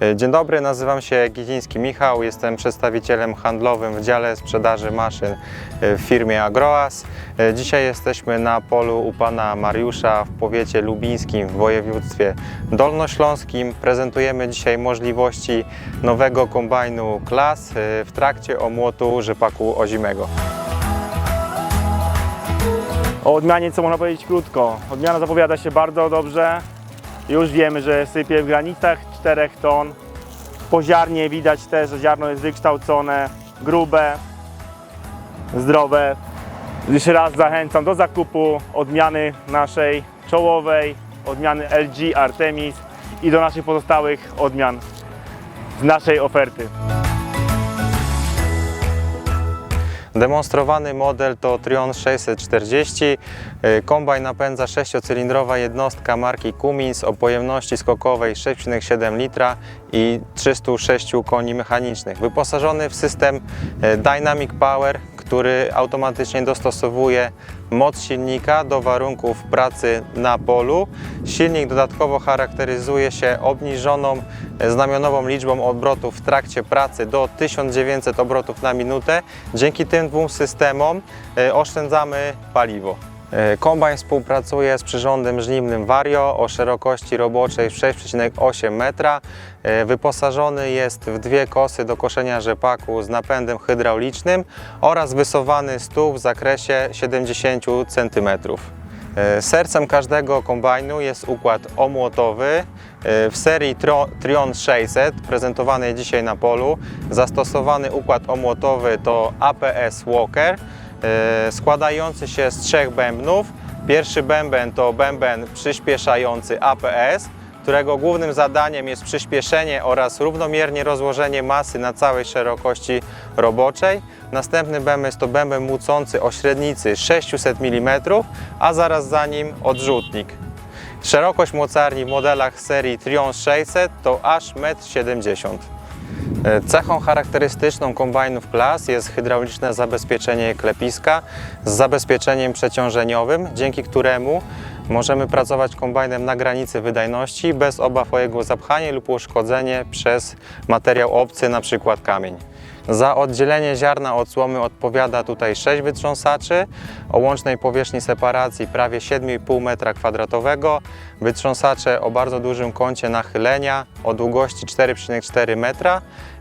E, Dzień dobry, nazywam się Gidziński Michał, jestem przedstawicielem handlowym w dziale sprzedaży maszyn e, w firmie Agroas. E, Dzisiaj jesteśmy na polu u pana Mariusza w powiecie lubińskim w województwie dolnośląskim. Prezentujemy dzisiaj możliwości nowego kombajnu klas w trakcie omłotu rzepaku ozimego. O odmianie co można powiedzieć krótko. Odmiana zapowiada się bardzo dobrze. Już wiemy, że sypie w granicach 4 ton. Po ziarnie widać też, że ziarno jest wykształcone, grube, zdrowe. Jeszcze raz zachęcam do zakupu odmiany naszej czołowej, odmiany LG Artemis i do naszych pozostałych odmian z naszej oferty. Demonstrowany model to Trion 640. Y, Kombajn napędza sześciocylindrowa jednostka marki Cummins o pojemności skokowej 6,7 litra i 306 koni mechanicznych. Wyposażony w system y, Dynamic Power, który automatycznie dostosowuje moc silnika do warunków pracy na polu. Silnik dodatkowo charakteryzuje się obniżoną e, znamionową liczbą obrotów w trakcie pracy do 1900 obrotów na minutę. Dzięki tym dwóm systemom e, oszczędzamy paliwo. E, Kombajn współpracuje z przyrządem żniwnym Vario o szerokości roboczej 6,8 metra. E, Wyposażony jest w dwie kosy do koszenia rzepaku z napędem hydraulicznym oraz wysowany stół w zakresie 70 cm. E, Sercem każdego kombajnu jest układ omłotowy. W serii Trion 600, prezentowanej dzisiaj na polu, zastosowany układ omłotowy to APS Walker, składający się z trzech bębnów. Pierwszy bęben to bęben przyspieszający APS, którego głównym zadaniem jest przyspieszenie oraz równomiernie rozłożenie masy na całej szerokości roboczej. Następny bęben to bęben mucący o średnicy 600 mm, a zaraz za nim odrzutnik. Szerokość mocarni w modelach serii Trion 600 to aż 1,70 m. E, Cechą charakterystyczną kombajnów klas jest hydrauliczne zabezpieczenie klepiska z zabezpieczeniem przeciążeniowym, dzięki któremu możemy pracować kombajnem na granicy wydajności bez obaw o jego zapchanie lub uszkodzenie przez materiał obcy, np. kamień. Za oddzielenie ziarna od słomy odpowiada tutaj 6 wytrząsaczy o łącznej powierzchni separacji prawie 7,5 m2, wytrząsacze o bardzo dużym kącie nachylenia o długości 4,4 m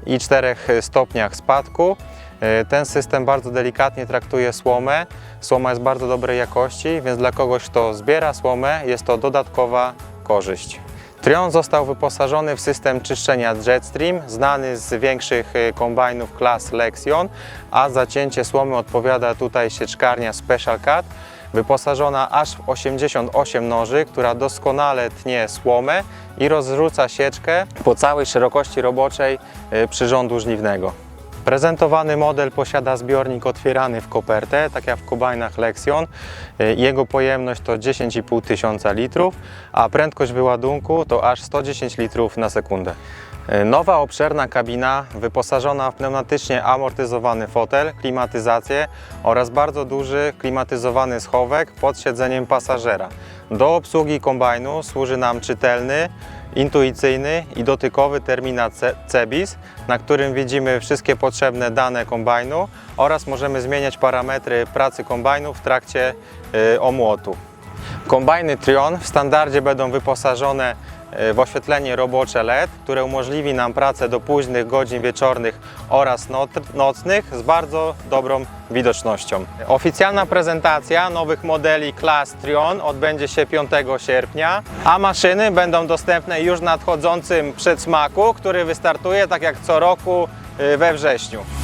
i 4 stopniach spadku. E, Ten system bardzo delikatnie traktuje słomę. Słoma jest bardzo dobrej jakości, więc dla kogoś, kto zbiera słomę, jest to dodatkowa korzyść. Trion został wyposażony w system czyszczenia Jetstream, znany z większych e, kombajnów klas Lexion, a za cięcie słomy odpowiada tutaj sieczkarnia Special Cut, wyposażona aż w 88 noży, która doskonale tnie słomę i rozrzuca sieczkę po całej szerokości roboczej e, przyrządu żniwnego. Prezentowany model posiada zbiornik otwierany w kopertę, tak jak w kombajnach Lexion. Y, Jego pojemność to 10,5 tysiąca litrów, a prędkość wyładunku to aż 110 litrów na sekundę. Y, Nowa obszerna kabina wyposażona w pneumatycznie amortyzowany fotel, klimatyzację oraz bardzo duży klimatyzowany schowek pod siedzeniem pasażera. Do obsługi kombajnu służy nam czytelny, intuicyjny i dotykowy terminal Ce- CEBIS, na którym widzimy wszystkie potrzebne dane kombajnu oraz możemy zmieniać parametry pracy kombajnu w trakcie y, omłotu. Kombajny Trion w standardzie będą wyposażone w oświetlenie robocze LED, które umożliwi nam pracę do późnych godzin wieczornych oraz nocnych z bardzo dobrą widocznością. Oficjalna prezentacja nowych modeli klas Trion odbędzie się 5 sierpnia, a maszyny będą dostępne już w nadchodzącym przedsmaku, który wystartuje tak jak co roku y, we wrześniu.